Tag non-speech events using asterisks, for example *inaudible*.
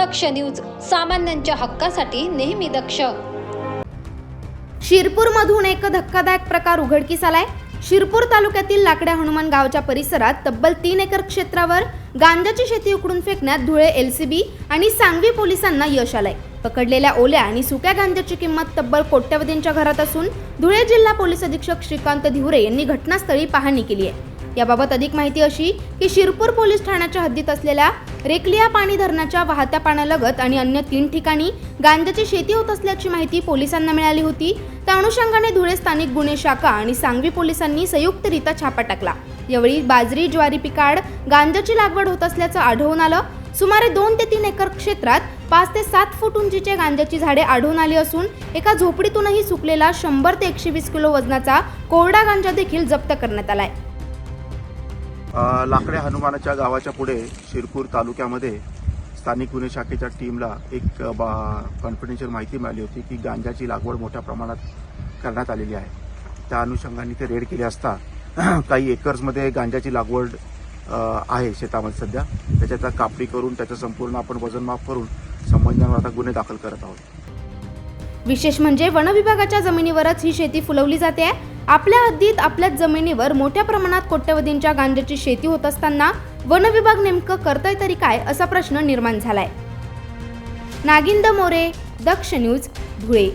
दक्ष news सामान्यांच्या हक्कासाठी नेहमी दक्ष. शिरपूरमधून एक धक्कादायक प्रकार उघडकीस आलाय. शिरपूर तालुक्यातील लाकड्या हनुमान गावच्या परिसरात तब्बल तीन एकर क्षेत्रावर गांजाची शेती उकडून फेकण्यात धुळे एलसीबी आणि सांगवी पोलिसांना यश आलंय. पकडलेल्या ओल्या आणि सुक्या गांजाची किंमत तब्बल कोट्यवधींच्या घरात असून धुळे जिल्हा पोलीस अधीक्षक श्रीकांत धिवरे यांनी घटनास्थळी पाहणी केली आहे. याबाबत अधिक माहिती अशी की शिरपूर पोलीस ठाण्याच्या हद्दीत असलेल्या रेकलिया पाणी धरणाच्या वाहत्या पाण्यालगत आणि अन्य तीन ठिकाणी गांजाची शेती होत असल्याची माहिती पोलिसांना मिळाली होती. त्या अनुषंगाने धुळे स्थानिक गुन्हे शाखा आणि सांगवी पोलिसांनी संयुक्तरित्या छापा टाकला. यावेळी बाजरी ज्वारी पिकाड गांजाची लागवड होत असल्याचं आढळून आलं. सुमारे दोन ते तीन एकर क्षेत्रात पाच ते सात फूट उंचीच्या गांजाची झाडे आढळून आली असून एका झोपडीतूनही सुकलेला शंभर ते एकशे वीस किलो वजनाचा कोरडा गांजा देखील जप्त करण्यात आलाय. लाकड्या हनुमानाच्या गावाच्या पुढे शिरपूर तालुक्यामध्ये स्थानिक गुन्हे शाखेच्या टीमला एक बा कॉन्फिडेन्शियल माहिती मिळाली होती की गांजाची लागवड मोठ्या प्रमाणात करण्यात आलेली आहे. त्या अनुषंगाने ते रेड केले असता *clears throat* काही एकर्समध्ये गांजाची लागवड आहे शेतामध्ये सध्या. त्याच्यात कापडी कापणी करून त्याचं संपूर्ण आपण वजनमाप करून संबंधांवर आता गुन्हे दाखल करत आहोत. विशेष म्हणजे वनविभागाच्या जमिनीवरच ही शेती फुलवली जाते. आपल्या हद्दीत आपल्याच जमिनीवर मोठ्या प्रमाणात कोट्यवधींच्या गांजाची शेती होत असताना वन विभाग नेमकं करतोय तरी काय असा प्रश्न निर्माण झालाय. नागिंद मोरे दक्ष न्यूज धुळे.